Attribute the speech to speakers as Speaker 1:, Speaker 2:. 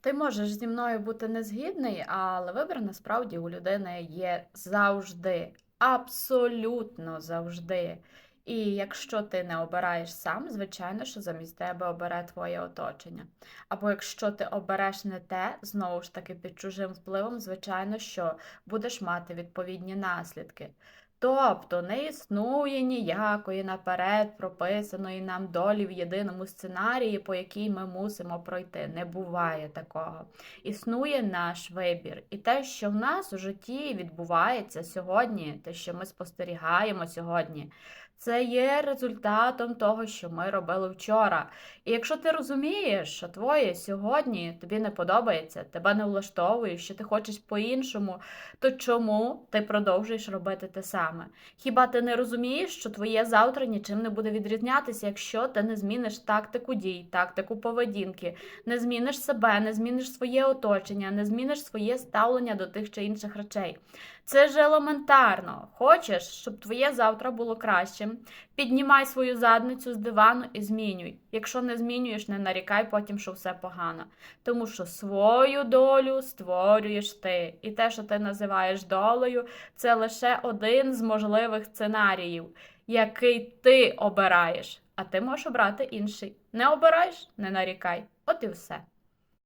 Speaker 1: Ти можеш зі мною бути незгідний, але вибір насправді у людини є завжди, абсолютно завжди. І якщо ти не обираєш сам, звичайно, що замість тебе обере твоє оточення. Або якщо ти обереш не те, знову ж таки під чужим впливом, звичайно, що будеш мати відповідні наслідки. Тобто не існує ніякої наперед прописаної нам долі в єдиному сценарії, по якій ми мусимо пройти. Не буває такого. Існує наш вибір. І те, що в нас у житті відбувається сьогодні, те, що ми спостерігаємо сьогодні, це є результатом того, що ми робили вчора. І якщо ти розумієш, що твоє сьогодні тобі не подобається, тебе не влаштовує, що ти хочеш по-іншому, то чому ти продовжуєш робити те саме? Хіба ти не розумієш, що твоє завтра нічим не буде відрізнятися, якщо ти не зміниш тактику дій, тактику поведінки, не зміниш себе, не зміниш своє оточення, не зміниш своє ставлення до тих чи інших речей? Це ж елементарно. Хочеш, щоб твоє завтра було кращим? Піднімай свою задницю з дивану і змінюй. Якщо не змінюєш, не нарікай потім, що все погано. Тому що свою долю створюєш ти. І те, що ти називаєш долею, це лише один з можливих сценаріїв, який ти обираєш. А ти можеш обрати інший. Не обираєш, не нарікай. От і все.